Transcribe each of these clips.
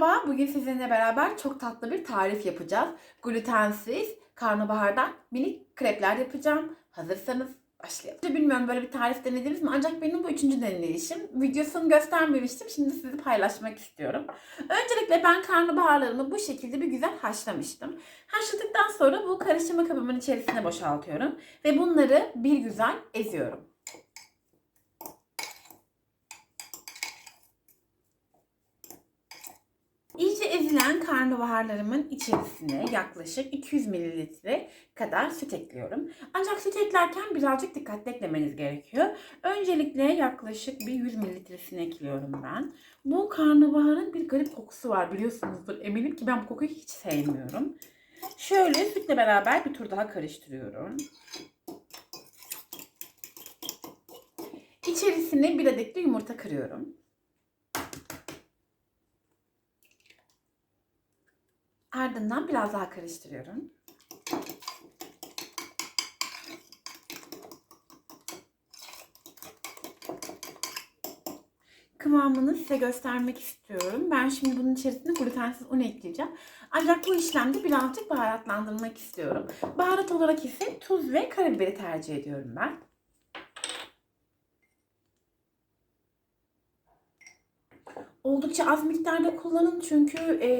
Merhaba, bugün sizinle beraber çok tatlı bir tarif yapacağız. Glutensiz, karnabahardan minik krepler yapacağım. Hazırsanız başlayalım. Bilmiyorum böyle bir tarif denediniz mi? Ancak benim bu üçüncü deneyişim. Videosunu göstermemiştim. Şimdi sizi paylaşmak istiyorum. Öncelikle ben karnabaharlarımı bu şekilde bir güzel haşlamıştım. Haşladıktan sonra bu karıştırma kabımın içerisine boşaltıyorum. Ve bunları bir güzel eziyorum. İyice ezilen karnabaharlarımın içerisine yaklaşık 200 mililitre kadar süt ekliyorum. Ancak süt eklerken birazcık dikkatli eklemeniz gerekiyor. Öncelikle yaklaşık bir 100 mililitresini ekliyorum ben. Bu karnabaharın bir garip kokusu var biliyorsunuzdur. Eminim ki ben bu kokuyu hiç sevmiyorum. Şöyle sütle beraber bir tur daha karıştırıyorum. İçerisine bir adet de yumurta kırıyorum. Ardından biraz daha karıştırıyorum. Kıvamını size göstermek istiyorum. Ben şimdi bunun içerisine glutensiz un ekleyeceğim. Ancak bu işlemde birazcık baharatlandırmak istiyorum. Baharat olarak ise tuz ve karabiberi tercih ediyorum ben. Oldukça az miktarda kullanın çünkü e,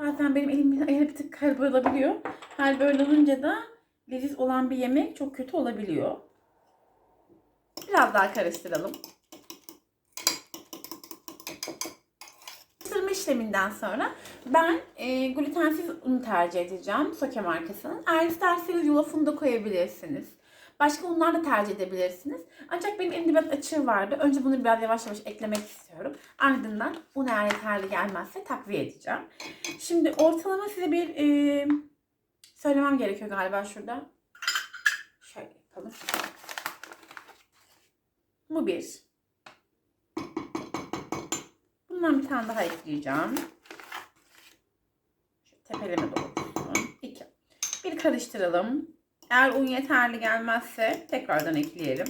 bazen benim elimin ayarı bir tık kayıp olabiliyor. Hal böyle olunca da leziz olan bir yemek çok kötü olabiliyor. Biraz daha karıştıralım. Karıştırma işleminden sonra ben e, glutensiz un tercih edeceğim. Soke markasının. Eğer isterseniz yulaf unu da koyabilirsiniz. Başka unlar da tercih edebilirsiniz. Ancak benim elimde biraz açığı vardı. Önce bunu biraz yavaş yavaş eklemek istiyorum. Ardından un eğer yeterli gelmezse takviye edeceğim. Şimdi ortalama size bir e, söylemem gerekiyor galiba şurada. Şöyle yapalım. Bu bir. Bundan bir tane daha ekleyeceğim. Şu tepeleme doğru. İki. Bir karıştıralım. Eğer un yeterli gelmezse tekrardan ekleyelim.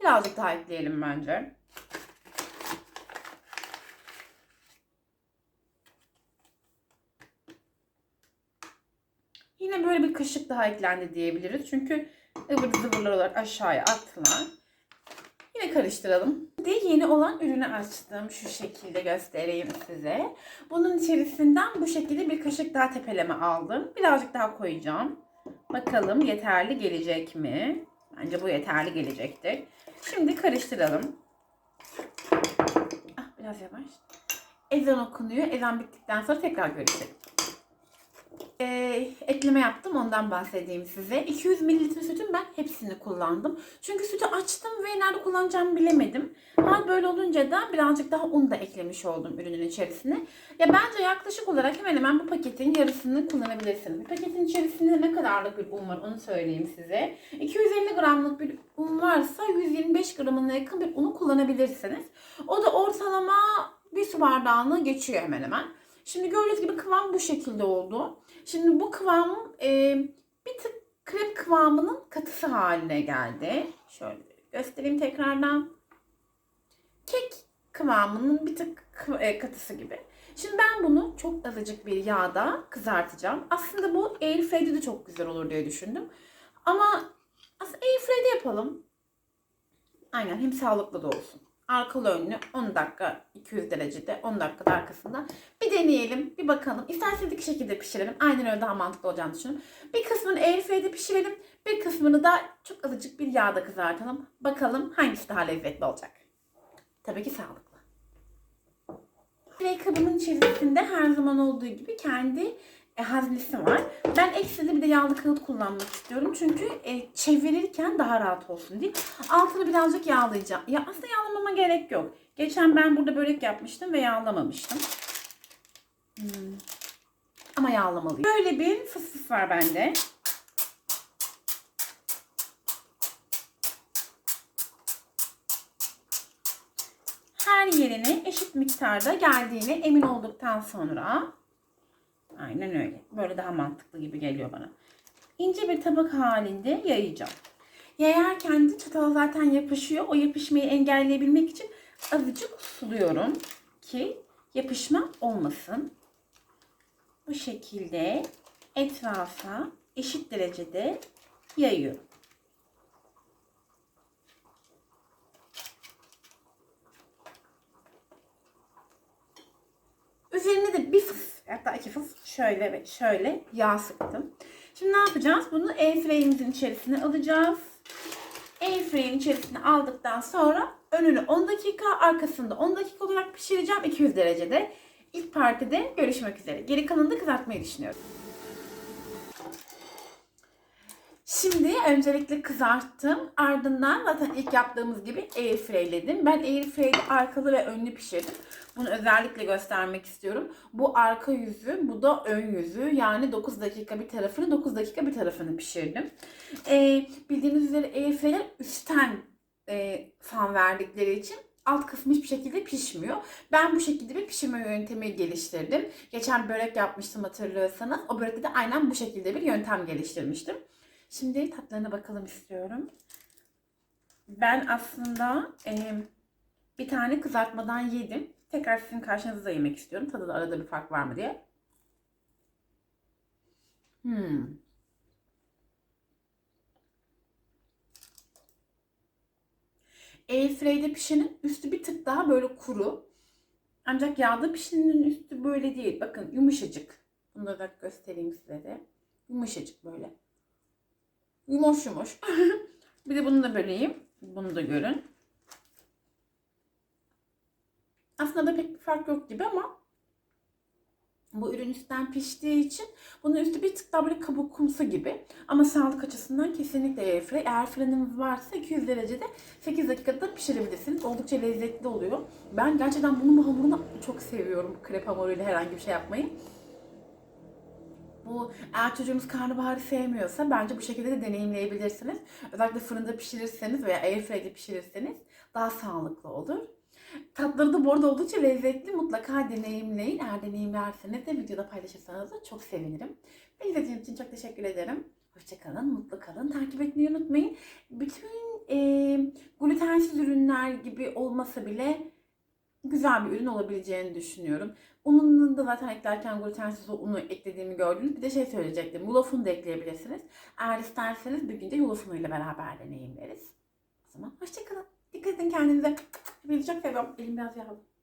Birazcık daha ekleyelim bence. Yine böyle bir kaşık daha eklendi diyebiliriz. Çünkü ıvır zıvırlar olarak aşağıya attılar. Yine karıştıralım. De yeni olan ürünü açtım. Şu şekilde göstereyim size. Bunun içerisinden bu şekilde bir kaşık daha tepeleme aldım. Birazcık daha koyacağım. Bakalım yeterli gelecek mi? Bence bu yeterli gelecektir. Şimdi karıştıralım. Ah, biraz yavaş. Ezan okunuyor. Ezan bittikten sonra tekrar görüşelim. Ee, ekleme yaptım ondan bahsedeyim size. 200 mililitre sütün ben hepsini kullandım. Çünkü sütü açtım ve nerede kullanacağımı bilemedim. Hal böyle olunca da birazcık daha un da eklemiş oldum ürünün içerisine. Ya bence yaklaşık olarak hemen hemen bu paketin yarısını kullanabilirsiniz. Bir paketin içerisinde ne kadarlık bir un var onu söyleyeyim size. 250 gramlık bir un varsa 125 gramına yakın bir unu kullanabilirsiniz. O da ortalama bir su bardağını geçiyor hemen hemen. Şimdi gördüğünüz gibi kıvam bu şekilde oldu. Şimdi bu kıvam e, bir tık krep kıvamının katısı haline geldi. Şöyle göstereyim tekrardan. Kek kıvamının bir tık e, katısı gibi. Şimdi ben bunu çok azıcık bir yağda kızartacağım. Aslında bu airfryde de çok güzel olur diye düşündüm. Ama aslında airfryde yapalım. Aynen hem sağlıklı da olsun arkalı önlü 10 dakika 200 derecede 10 dakikada arkasında. Bir deneyelim, bir bakalım. İsterseniz iki şekilde pişirelim. Aynen öyle daha mantıklı olacağını düşünüyorum. Bir kısmını airfryde pişirelim. Bir kısmını da çok azıcık bir yağda kızartalım. Bakalım hangisi daha lezzetli olacak. Tabii ki sağlıklı. Spray kabımın içerisinde her zaman olduğu gibi kendi e, haznesi var. Ben ekstra bir de yağlı kağıt kullanmak istiyorum. Çünkü e, çevirirken daha rahat olsun diye. Altını birazcık yağlayacağım. Ya aslında yağlamama gerek yok. Geçen ben burada börek yapmıştım ve yağlamamıştım. Hmm. Ama yağlamalıyım. Böyle bir fıs fıs var bende. Her yerine eşit miktarda geldiğine emin olduktan sonra Aynen öyle. Böyle daha mantıklı gibi geliyor bana. ince bir tabak halinde yayacağım. Yayarken de çatala zaten yapışıyor. O yapışmayı engelleyebilmek için azıcık suluyorum ki yapışma olmasın. Bu şekilde etrafa eşit derecede yayıyorum. Üzerine de bir fıs hatta iki fıs şöyle ve şöyle yağ sıktım. Şimdi ne yapacağız? Bunu airfryer'imizin içerisine alacağız. Airfryer'in içerisine aldıktan sonra önünü 10 dakika, arkasında 10 dakika olarak pişireceğim 200 derecede. İlk partide görüşmek üzere. Geri kalanını kızartmayı düşünüyorum. Şimdi öncelikle kızarttım. Ardından zaten ilk yaptığımız gibi airfryledim. Ben airfryde arkalı ve önlü pişirdim. Bunu özellikle göstermek istiyorum. Bu arka yüzü, bu da ön yüzü. Yani 9 dakika bir tarafını, 9 dakika bir tarafını pişirdim. Ee, bildiğiniz üzere airfryler üstten e, fan verdikleri için alt kısmı hiçbir şekilde pişmiyor. Ben bu şekilde bir pişirme yöntemi geliştirdim. Geçen börek yapmıştım hatırlıyorsanız. O börekte de aynen bu şekilde bir yöntem geliştirmiştim. Şimdi tatlarına bakalım istiyorum. Ben aslında e, bir tane kızartmadan yedim. Tekrar sizin karşınızda yemek istiyorum. Tadı da arada bir fark var mı diye. Hmm. Airfry'de pişenin üstü bir tık daha böyle kuru. Ancak yağda pişenin üstü böyle değil. Bakın yumuşacık. Bunu da göstereyim size de. Yumuşacık böyle. Yumuş yumuş. bir de bunu da böleyim. Bunu da görün. Aslında da pek bir fark yok gibi ama bu ürün üstten piştiği için bunun üstü bir tık daha böyle kabukumsu gibi. Ama sağlık açısından kesinlikle airfry. Eğer fırınınız varsa 200 derecede 8 dakikada pişirebilirsiniz. Oldukça lezzetli oluyor. Ben gerçekten bunun bu hamurunu çok seviyorum. Krep hamuruyla herhangi bir şey yapmayı. Bu eğer çocuğunuz karnabaharı sevmiyorsa bence bu şekilde de deneyimleyebilirsiniz. Özellikle fırında pişirirseniz veya airfryde pişirirseniz daha sağlıklı olur. Tatları da bu arada oldukça lezzetli. Mutlaka deneyimleyin. Eğer deneyimlerseniz de videoda paylaşırsanız da çok sevinirim. Beni izlediğiniz için çok teşekkür ederim. Hoşçakalın, mutlu kalın. Takip etmeyi unutmayın. Bütün e, glutensiz ürünler gibi olmasa bile güzel bir ürün olabileceğini düşünüyorum. Ununu da zaten eklerken glutensiz unu eklediğimi gördünüz. Bir de şey söyleyecektim. Yulaf unu da ekleyebilirsiniz. Eğer isterseniz bir gün de yulaf unuyla beraber deneyimleriz. O zaman hoşçakalın. Dikkat edin kendinize. Hepinizi çok seviyorum. Elim biraz yağlı.